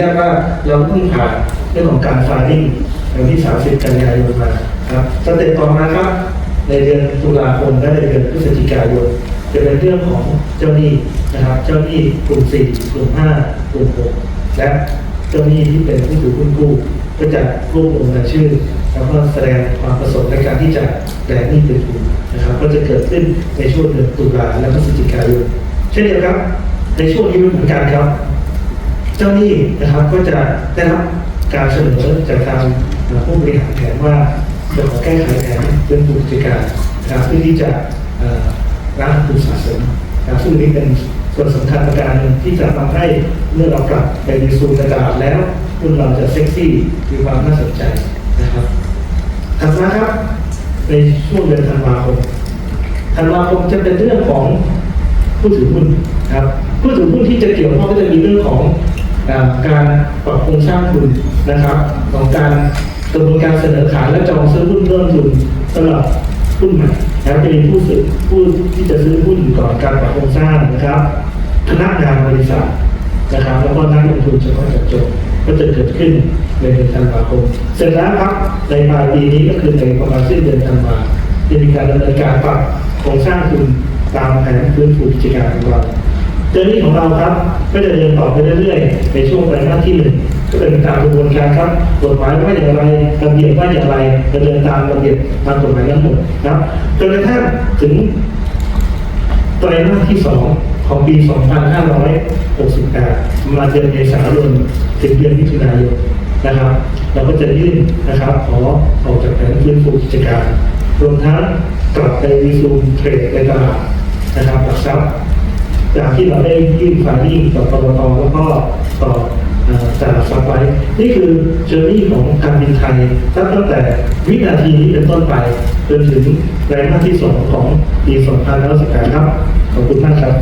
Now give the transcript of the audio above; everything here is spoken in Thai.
ยากว่าเราเพิ่งผ่านเรื่องของการฟาริ่งในวันที่ 30 กันยายนมาครับสเต็ปต่อมาครับ ในเดือนตุลาคมและในเดือนพฤศจิกายนจะเป็นเรื่องของเจ้าหนี้นะครับ เจ้าหนี้กลุ่ม 4 กลุ่ม 5 กลุ่ม 6 และเจ้าหนี้ที่เป็นผู้ถือหุ้นกู้ก็จะรวบรวมรายชื่อแล้วก็แสดงความประสงค์ในการที่จะแบ่งหนี้เป็นทุนนะครับ ก็จะเกิดขึ้นในช่วงเดือนตุลาและพฤศจิกายน เช่นเดียวกันในช่วงนี้เหมือนกันครับ เจ้าหนี้นะครับก็จะได้รับการเสนอจากทางผู้บริหารแผนว่าจะขอแก้ไขแผนเป็นบุกิการนะครับเพื่อที่จะเอ่อร้านทุนสะสมนะครับซึ่งนี้เป็นส่วนสำคัญประการที่จะทำให้เมื่อเรากลับไปในสู่ในตลาดแล้วหุ้นเราจะเซ็กซี่มีความน่าสนใจนะครับถัดมาครับ ในช่วงเดือนธันวาคมธันวาคมจะเป็นเรื่องของผู้ถือหุ้นครับผู้ถือหุ้นที่จะเกี่ยวข้องก็จะมีเรื่องของ การปรับโครงสร้างทุนนะครับ ของการกระบวนการเสนอขายและจองซื้อหุ้นเพิ่มทุนสำหรับหุ้นใหม่นะครับจะมีผู้ซื้อผู้ที่จะซื้อหุ้นก่อนการปรับโครงสร้างนะครับพนักงานบริษัทนะครับ แล้วก็นักลงทุนเฉพาะเจาะจงก็จะเกิดขึ้นในเดือนธันวาคม เสร็จแล้วครับในปลายปีนี้ก็คือในประมาณสิ้นเดือนธันวาจะมีการดำเนินการปรับโครงสร้างทุนตามแผนฟื้นฟูกิจการของเรา เจอรี่ของเราครับ ก็จะเดินต่อไปเรื่อยๆ ในช่วงไตรมาสที่หนึ่งก็เป็นตามกระบวนการครับกฎหมายว่าอย่างไรระเบียบว่าอย่างไรดำเนินตามระเบียบตามกฎหมายทั้งหมดนะครับจนกระทั่งถึงไตรมาสที่สองของปี 2568 มาเดือนเมษายนถึงเดือนมิถุนายนนะครับ เราก็จะยื่นนะครับขอออกจากแผนฟื้นฟูกิจการ รวมทั้งกลับไปรีซูมเทรดในตลาดนะครับหลักทรัพย์ จากที่เราได้ยื่นฟาริ่งต่อกรกตแล้วก็ต่อจาดซับไว้นี่คือเจอร์นี่ของการบินไทยตั้งแต่วินาทีนี้เป็นต้นไปจนถึงไตรมาสที่สองของปี 2019ครับ ขอบคุณมากครับ